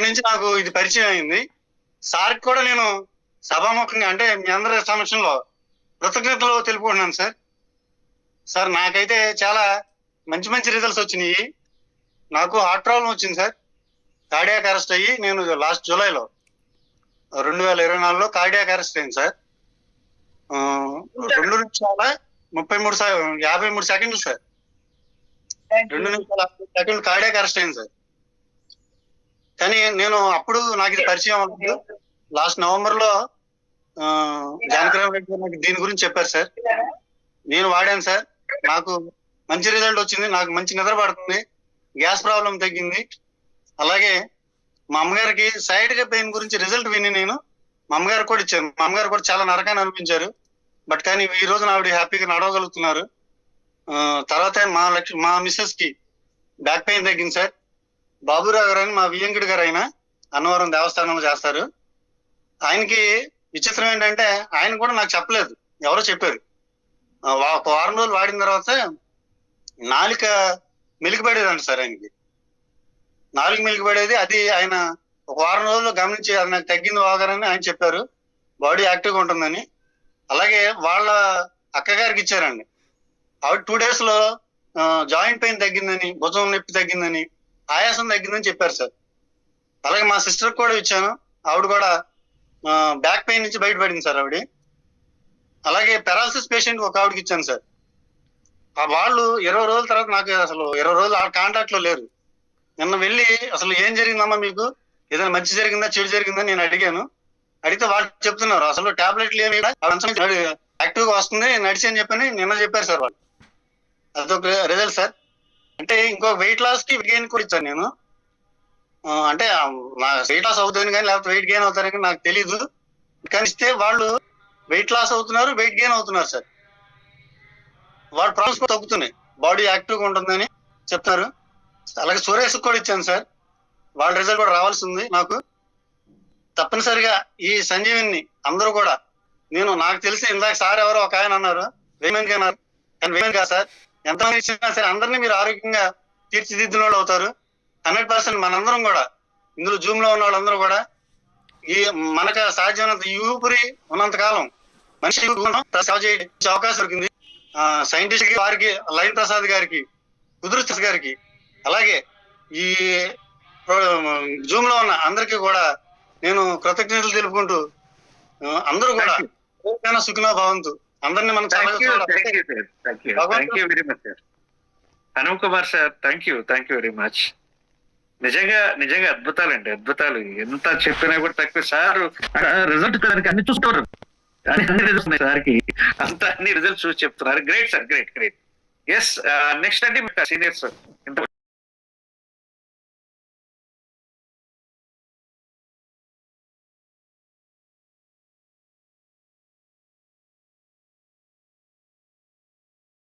అక్కడి నుంచి నాకు ఇది పరిచయం అయింది. సార్కి కూడా నేను సభాముఖంగా అంటే మీ అందరి సమక్షంలో కృతజ్ఞతలు తెలుపుకుంటున్నాను సార్. సార్ నాకైతే చాలా మంచి మంచి రిజల్ట్స్ వచ్చినాయి. నాకు హార్ట్ ప్రాబ్లం వచ్చింది సార్. కార్డియాక్ అరెస్ట్ అయ్యి నేను లాస్ట్ జూలైలో రెండు వేల ఇరవై నాలుగులో కార్డియాక్ అరెస్ట్ అయింది సార్. రెండు నిమిషాల ముప్పై మూడు యాభై మూడు సెకండ్లు సార్. రెండు నిమిషాల సెకండ్ కార్డియాక్ అరెస్ట్ అయింది సార్. కానీ నేను అప్పుడు నాకు ఇది పరిచయం అవ్వలేదు. లాస్ట్ నవంబర్లో జానకిరామ్ రెడ్డి గారు నాకు దీని గురించి చెప్పారు సార్. నేను వాడాను సార్. నాకు మంచి రిజల్ట్ వచ్చింది. నాకు మంచి నిద్ర పడుతుంది. గ్యాస్ ప్రాబ్లం తగ్గింది. అలాగే మా అమ్మగారికి సైడ్గా పెయిన్ గురించి రిజల్ట్ విని నేను మా అమ్మగారు కూడా ఇచ్చాను. మా అమ్మగారు కూడా చాలా నరకాన్ని అనిపించారు బట్ కానీ ఈ రోజు ఆవిడ హ్యాపీగా నడవగలుగుతున్నారు. తర్వాత మా లక్ష మా మిస్సెస్కి బ్యాక్ పెయిన్ తగ్గింది సార్. బాబురావు గారు అని మా వియంకుడి గారు ఆయన అన్నవరం దేవస్థానంలో చేస్తారు. ఆయనకి విచిత్రం ఏంటంటే ఆయన కూడా నాకు చెప్పలేదు. ఎవరో చెప్పారు. వా- ఒక వారం రోజులు వాడిన తర్వాత నాలుక మెలికిపడేదంట సార్ ఆయనకి. నాలుగు మెలికిపడేది అది ఆయన ఒక వారం రోజులు గమనించి అది నాకు తగ్గింది వాగారని ఆయన చెప్పారు. బాడీ యాక్టివ్గా ఉంటుందని. అలాగే వాళ్ళ అక్కగారికి ఇచ్చారండి. ఆవిడ టూ డేస్లో జాయింట్ పెయిన్ తగ్గిందని భుజం నొప్పి తగ్గిందని ఆయాసం తగ్గిందని చెప్పారు సార్. అలాగే మా సిస్టర్ కూడా ఇచ్చాను. ఆవిడ కూడా బ్యాక్ పెయిన్ నుంచి బయటపడింది సార్ ఆవిడ. అలాగే పెరాలసిస్ పేషెంట్ ఒక ఆవిడకి ఇచ్చాను సార్. ఆ వాళ్ళు ఇరవై రోజుల తర్వాత నాకు అసలు ఇరవై రోజులు ఆ కాంటాక్ట్లో లేరు. నిన్న వెళ్ళి అసలు ఏం జరిగిందమ్మా మీకు? ఏదైనా మంచి జరిగిందా చెడు జరిగిందా నేను అడిగాను. అడిగితే వాళ్ళు చెప్తున్నారు అసలు టాబ్లెట్లు ఏమి యాక్టివ్గా వస్తుంది నడిచి అని చెప్పని నిన్న చెప్పారు సార్ వాళ్ళు. అదొక రిజల్ట్ సార్. అంటే ఇంకో వెయిట్ లాస్కి గెయిన్ కూడా ఇచ్చాను నేను. అంటే వెయిట్ లాస్ అవుతుంది కానీ లేకపోతే వెయిట్ గెయిన్ అవుతారని కానీ నాకు తెలీదు. కానీ ఇస్తే వాళ్ళు వెయిట్ లాస్ అవుతున్నారు వెయిట్ గెయిన్ అవుతున్నారు సార్. వాళ్ళ ప్రాబ్లమ్స్ కూడా తగ్గుతున్నాయి. బాడీ యాక్టివ్గా ఉంటుందని చెప్తారు అలాగే సురేష్ కూడా ఇచ్చాను సార్. వాళ్ళ రిజల్ట్ కూడా రావాల్సి ఉంది నాకు. తప్పనిసరిగా ఈ సంజీవిని అందరూ కూడా నేను నాకు తెలిసి ఇందాక సార్ ఎవరో ఒక ఆయన అన్నారు. వేమెన్ అన్నారు. కానీ వేమెన్ కాదు సార్. ఎంతమంది ఇచ్చినా సరే అందరినీ మీరు ఆరోగ్యంగా తీర్చిదిద్దిన వాళ్ళు అవుతారు. హండ్రెడ్ పర్సెంట్ మనందరం కూడా ఇందులో జూమ్లో ఉన్న వాళ్ళందరూ కూడా ఈ మనకు సాధ్యమైనంత ఈ ఊపిరి ఉన్నంత కాలం మనిషి సేవ చేయడం అవకాశం దొరికింది. సైంటిస్ట్కి వారికి లైన్ ప్రసాద్ గారికి కుదురు గారికి అలాగే ఈ జూమ్లో ఉన్న అందరికీ కూడా నేను కృతజ్ఞతలు తెలుపుకుంటూ అందరూ కూడా సుఖినో భవంతు. అందరినీ మనం very much sir Hanum Kumar sir thank you thank you very much నిజంగా నిజంగా అద్భుతాలండి అద్భుతాలు. ఎంత చెప్పినా కూడా తక్కువ. సార్ రిజల్ట్ అన్ని చూస్తారు అన్ని రిజల్ట్స్ సార్కి. అంత అన్ని రిజల్ట్స్ చూసి చెప్తున్నారు. Great sir great great yes next అంటే సీనియర్స్